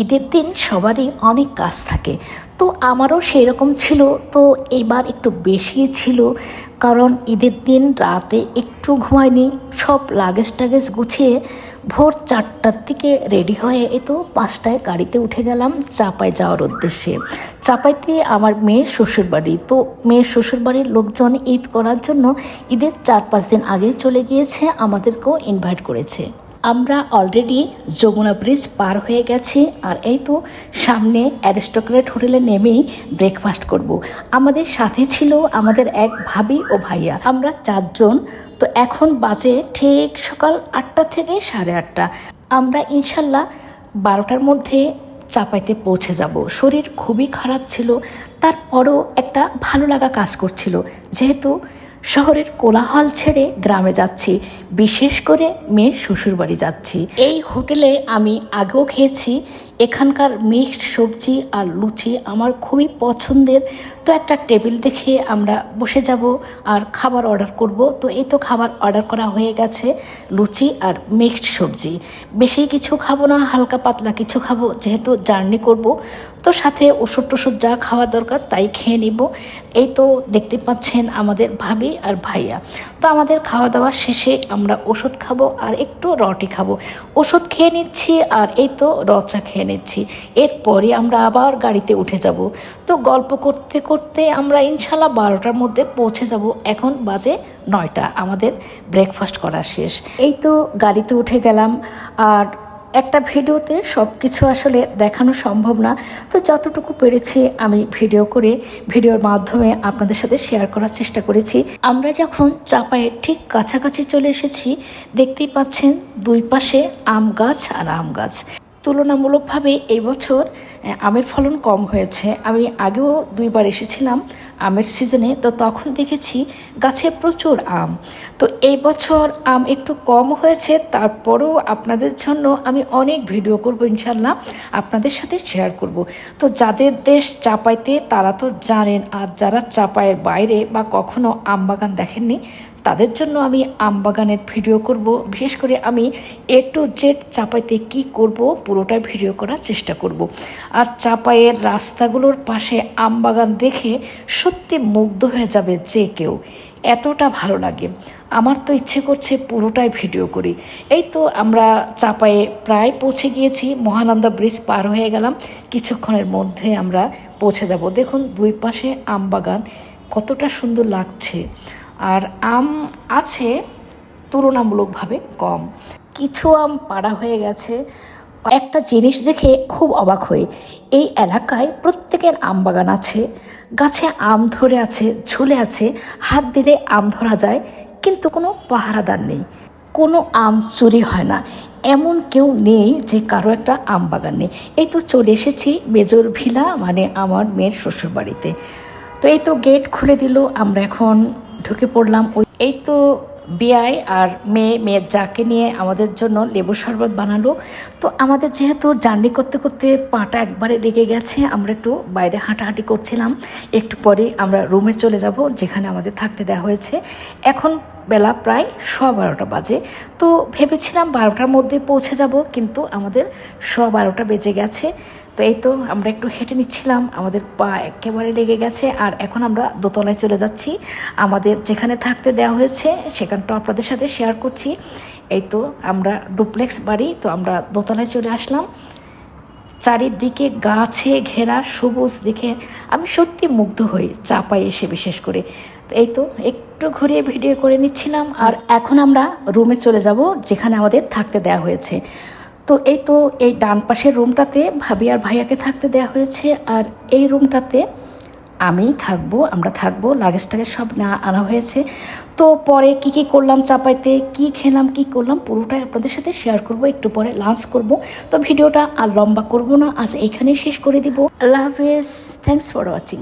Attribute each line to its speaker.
Speaker 1: ঈদের দিন সবারই অনেক কাজ থাকে। তো আমারও সেই রকম ছিল, তো এইবার একটু বেশি ছিল। কারণ ঈদের দিন রাতে একটু ঘুমায়নি সব লাগেজ টাগেজ গুছিয়ে ভোর চারটার দিকে রেডি হয়ে এই তো পাঁচটায় গাড়িতে উঠে গেলাম চাপায় যাওয়ার উদ্দেশ্যে। চাপাইতে আমার মেয়ের শ্বশুরবাড়ি। তো মেয়ের শ্বশুরবাড়ির লোকজন ঈদ করার জন্য ঈদের চার পাঁচ দিন আগে চলে গিয়েছে, আমাদেরকেও ইনভাইট করেছে। আমরা অলরেডি যমুনা ব্রিজ পার হয়ে গেছি আর এই তো সামনে অ্যারিস্টোক্রেট হোটেলে নেমেই ব্রেকফাস্ট করব। আমাদের সাথে ছিল আমাদের এক ভাবি ও ভাইয়া। আমরা চারজন, তো এখন বাজে ঠিক সকাল আটটা থেকে সাড়ে আটটা। আমরা ইনশাল্লাহ বারোটার মধ্যে চাপাইতে পৌঁছে যাব। শরীর খুবই খারাপ ছিল, তারপরও একটা ভালো লাগা কাজ করছিল। যেহেতু শহরের কোলাহল ছেড়ে গ্রামে যাচ্ছি, বিশেষ করে মেয়ের শ্বশুরবাড়ি যাচ্ছি। এই হোটেলে আমি আগেও খেয়েছি এখানকার মিক্সড সবজি আর লুচি আমার খুবই পছন্দের। তো একটা টেবিল দেখে আমরা বসে যাব আর খাবার অর্ডার করব। তো এই তো খাবার অর্ডার করা হয়ে গেছে, লুচি আর মিক্সড সবজি। বেশি কিছু খাব না, হালকা পাতলা কিছু খাব, যেহেতু জার্নি করব। তো সাথে ওষুধ টষুধ যা খাওয়া দরকার তাই খেয়ে নিব। এই তো দেখতে পাচ্ছেন আমাদের ভাবি আর ভাইয়া। তো আমাদের খাওয়া দাওয়া শেষে আমরা ওষুধ খাব আর একটু রটি খাব। ওষুধ খেয়ে নিচ্ছি আর এই তো রচা খেয়ে নিচ্ছি এরপরে আমরা আবার গাড়িতে উঠে যাব। তো গল্প করতে করতে আমরা ইনশাল্লাহ বারোটার মধ্যে পৌঁছে যাব। এখন বাজে নয়টা। আমাদের ব্রেকফাস্ট করা শেষ। এই তো গাড়িতে উঠে গেলাম। আর একটা ভিডিওতে সব কিছু আসলে দেখানো সম্ভব না। তো যতটুকু পেরেছি আমি ভিডিও করে, ভিডিওর মাধ্যমে আপনাদের সাথে শেয়ার করার চেষ্টা করেছি। আমরা যখন চাপায়ের ঠিক কাছাকাছি চলে এসেছি, দেখতেই পাচ্ছেন দুই পাশে আম গাছ আর আম গাছ। তুলনামূলকভাবে এই বছর আমের ফলন কম হয়েছে। আমি আগেও দুইবার এসেছিলাম আমের সিজনে তো তখন দেখেছি গাছে প্রচুর আম। তো এই বছর আম একটু কম হয়েছে, তারপরেও আপনাদের জন্য আমি অনেক ভিডিও করব ইনশাল্লাহ আপনাদের সাথে শেয়ার করব। তো যাদের দেশ চাপাইতে, তারা তো জানেন, আর যারা চাপায়ের বাইরে বা কখনো আম বাগান দেখেননি তাদের জন্য আমি আম বাগানের ভিডিও করব। বিশেষ করে আমি এ টু জেড চাপাইতে কি করব পুরোটা ভিডিও করার চেষ্টা করব। আর চাপাইয়ের রাস্তাগুলোর পাশে আম বাগান দেখে সত্যি মুগ্ধ হয়ে যাবে যে কেউ। এতটা ভালো লাগে। আমার তো ইচ্ছে করছে পুরোটাই ভিডিও করি। এই তো আমরা চাপায়ে প্রায় পৌঁছে গিয়েছি। মহানন্দা ব্রিজ পার হয়ে গেলাম। কিছুক্ষণের মধ্যে আমরা পৌঁছে যাব। দেখুন দুই পাশে আম বাগান কতটা সুন্দর লাগছে। আর আম আছে তুলনামূলকভাবে কম। কিছু আম পাড়া হয়ে গেছে। একটা জিনিস দেখে খুব অবাক হই। এই এলাকায় প্রত্যেকের আম বাগান আছে। গাছে আম ধরে আছে, ঝুলে আছে, হাত দিলে আম ধরা যায়, কিন্তু কোনো পাহারাদার নেই। কোনো আম চুরি হয় না। এমন কেউ নেই যে কারও একটা আম বাগান নেই। এই তো চলে এসেছি মেজর ভিলা মানে আমার মেয়ের শ্বশুরবাড়িতে। তো এই তো গেট খুলে দিল, আমরা এখন ঢুকে পড়লাম। ওই এই তো বিয়াই আর মেয়ে, মেয়ের যাকে নিয়ে আমাদের জন্য লেবু শরবত বানালো। তো আমাদের যেহেতু জার্নি করতে করতে পাটা একবারে লেগে গেছে, আমরা একটু বাইরে হাঁটাহাঁটি করছিলাম। একটু পরে আমরা রুমে চলে যাব, যেখানে আমাদের থাকতে দেওয়া হয়েছে। এখন বেলা প্রায় সোয়া বারোটা বাজে। তো ভেবেছিলাম বারোটার মধ্যে পৌঁছে যাব, কিন্তু আমাদের সোয়া বারোটা বেজে গেছে। তো এই তো আমরা একটু হেঁটে নিচ্ছিলাম, আমাদের পা একেবারে লেগে গেছে, আর এখন আমরা দোতলায় চলে যাচ্ছি। আমাদের যেখানে থাকতে দেওয়া হয়েছে সেখানটা আপনাদের সাথে শেয়ার করছি। এই তো আমরা ডুপ্লেক্স বাড়ি, তো আমরা দোতলায় চলে আসলাম। চারিদিকে গাছে ঘেরা সবুজ দেখে আমি সত্যি মুগ্ধ হই চাপাই এসে বিশেষ করে। এই তো, একটু ঘুরিয়ে ভিডিও করে নিচ্ছিলাম, আর এখন আমরা রুমে চলে যাব, যেখানে আমাদের থাকতে দেওয়া হয়েছে। তো এই তো, এই ডান পাশের রুমটাতে ভাবি আর ভাইয়াকে থাকতে দেওয়া হয়েছে, আর এই রুমটাতে আমি থাকব, আমরা থাকব লাগেজ টাগেজ সব না আনা হয়েছে। তো পরে কি কি করলাম চাপাইতে, কি খেলাম, কি করলাম, পুরোটাই আপনাদের সাথে শেয়ার করব, একটু পরে লাঞ্চ করব। তো ভিডিওটা আর লম্বা করব না, আজ এখানেই শেষ করে দিব। আল্লাহ হাফেজ থ্যাংকস ফর ওয়াচিং